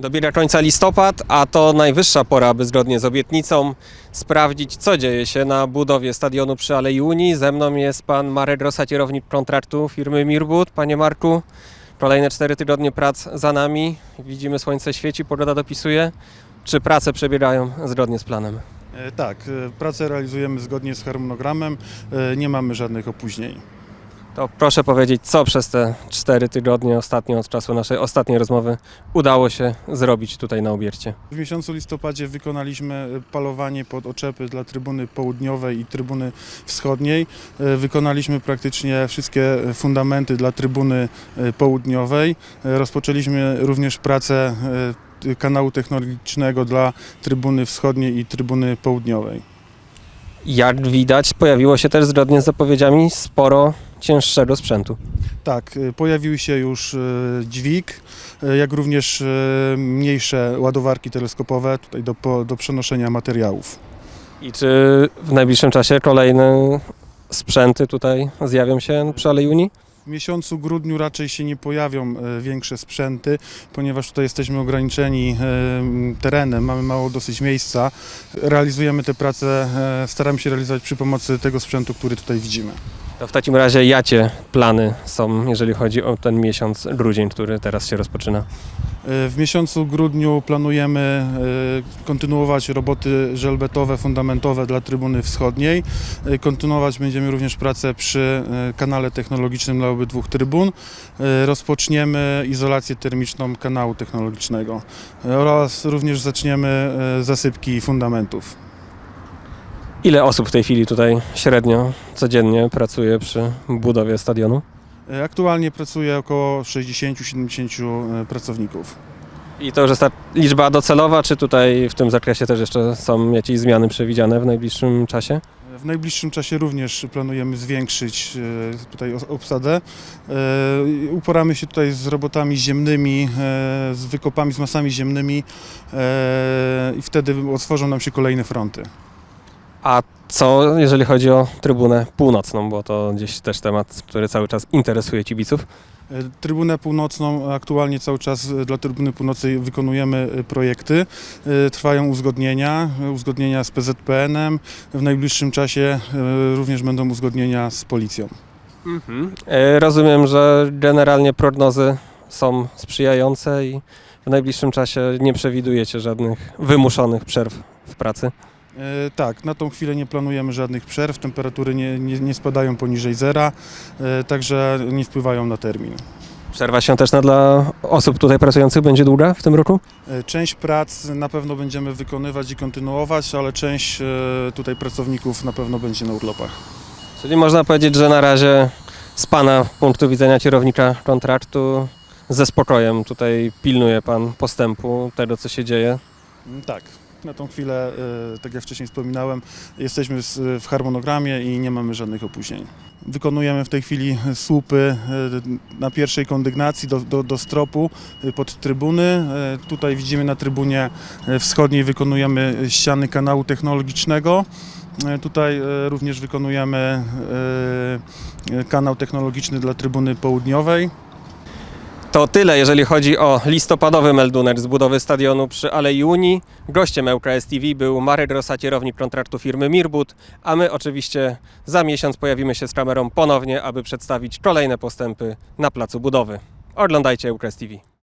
Dobiera końca listopad, a to najwyższa pora, aby zgodnie z obietnicą sprawdzić, co dzieje się na budowie stadionu przy Alei Unii. Ze mną jest pan Marek Rosa, kierownik kontraktu firmy Mirbut. Panie Marku, kolejne cztery tygodnie prac za nami. Widzimy słońce świeci, pogoda dopisuje. Czy prace przebiegają zgodnie z planem? E, Tak, e, pracę realizujemy zgodnie z harmonogramem, e, nie mamy żadnych opóźnień. To proszę powiedzieć, co przez te cztery tygodnie ostatnio od czasu naszej ostatniej rozmowy udało się zrobić tutaj na obiercie. W miesiącu listopadzie wykonaliśmy e, palowanie pod oczepy dla trybuny południowej i trybuny wschodniej. E, Wykonaliśmy praktycznie wszystkie fundamenty dla trybuny e, południowej. Rozpoczęliśmy również pracę kanału technologicznego dla trybuny wschodniej i trybuny południowej. Jak widać, pojawiło się też zgodnie z zapowiedziami sporo cięższego sprzętu. Tak, y, pojawił się już y, dźwig, y, jak również mniejsze ładowarki teleskopowe tutaj do, do przenoszenia materiałów. I czy w najbliższym czasie kolejne sprzęty tutaj zjawią się przy Alei Unii? W miesiącu grudniu raczej się nie pojawią większe sprzęty, ponieważ tutaj jesteśmy ograniczeni terenem, mamy mało dosyć miejsca. Realizujemy te prace, staramy się realizować przy pomocy tego sprzętu, który tutaj widzimy. To w takim razie jakie plany są, jeżeli chodzi o ten miesiąc grudzień, który teraz się rozpoczyna? E, W miesiącu grudniu planujemy e, kontynuować roboty żelbetowe, fundamentowe dla trybuny wschodniej. E, Kontynuować będziemy również pracę przy kanale technologicznym dla obydwu trybun. Rozpoczniemy izolację termiczną kanału technologicznego oraz również zaczniemy zasypki fundamentów. Ile osób w tej chwili tutaj średnio codziennie pracuje przy budowie stadionu? E, Aktualnie pracuje około 60-70 e, pracowników. I to już jest ta liczba docelowa, czy tutaj w tym zakresie też jeszcze są jakieś zmiany przewidziane w najbliższym czasie? W najbliższym czasie również planujemy zwiększyć e, tutaj obsadę. E, Uporamy się tutaj z robotami ziemnymi, e, z wykopami, z masami ziemnymi e, i wtedy otworzą nam się kolejne fronty. A co jeżeli chodzi o trybunę północną, bo to gdzieś też temat, który cały czas interesuje kibiców. E, Trybunę Północną aktualnie cały czas e, dla Trybuny Północnej wykonujemy e, projekty. Trwają uzgodnienia, uzgodnienia z PZPN-em. W najbliższym czasie również będą uzgodnienia z policją. E, Rozumiem, że generalnie prognozy są sprzyjające i w najbliższym czasie nie przewidujecie żadnych wymuszonych przerw w pracy. E, Tak, na tą chwilę nie planujemy żadnych przerw, temperatury nie, nie, nie spadają poniżej zera, e, także nie wpływają na termin. Przerwa świąteczna dla osób tutaj pracujących będzie długa w tym roku? E, Część prac na pewno będziemy wykonywać i kontynuować, ale część tutaj pracowników na pewno będzie na urlopach. Czyli można powiedzieć, że na razie z Pana punktu widzenia kierownika kontraktu ze spokojem tutaj pilnuje Pan postępu tego, co się dzieje. Mm, Tak, na tą chwilę, e, tak jak wcześniej wspominałem, jesteśmy w harmonogramie i nie mamy żadnych opóźnień. Wykonujemy w tej chwili słupy e, na pierwszej kondygnacji do, do, do stropu e, pod trybuny. Tutaj widzimy na trybunie wschodniej wykonujemy ściany kanału technologicznego. Tutaj również wykonujemy kanał technologiczny dla trybuny południowej. To tyle, jeżeli chodzi o listopadowy meldunek z budowy stadionu przy Alei Unii. Gościem ŁKS TV był Marek Rosa, kierownik kontraktu firmy Mirbut, a my oczywiście za miesiąc pojawimy się z kamerą ponownie, aby przedstawić kolejne postępy na placu budowy. Oglądajcie ŁKS TV.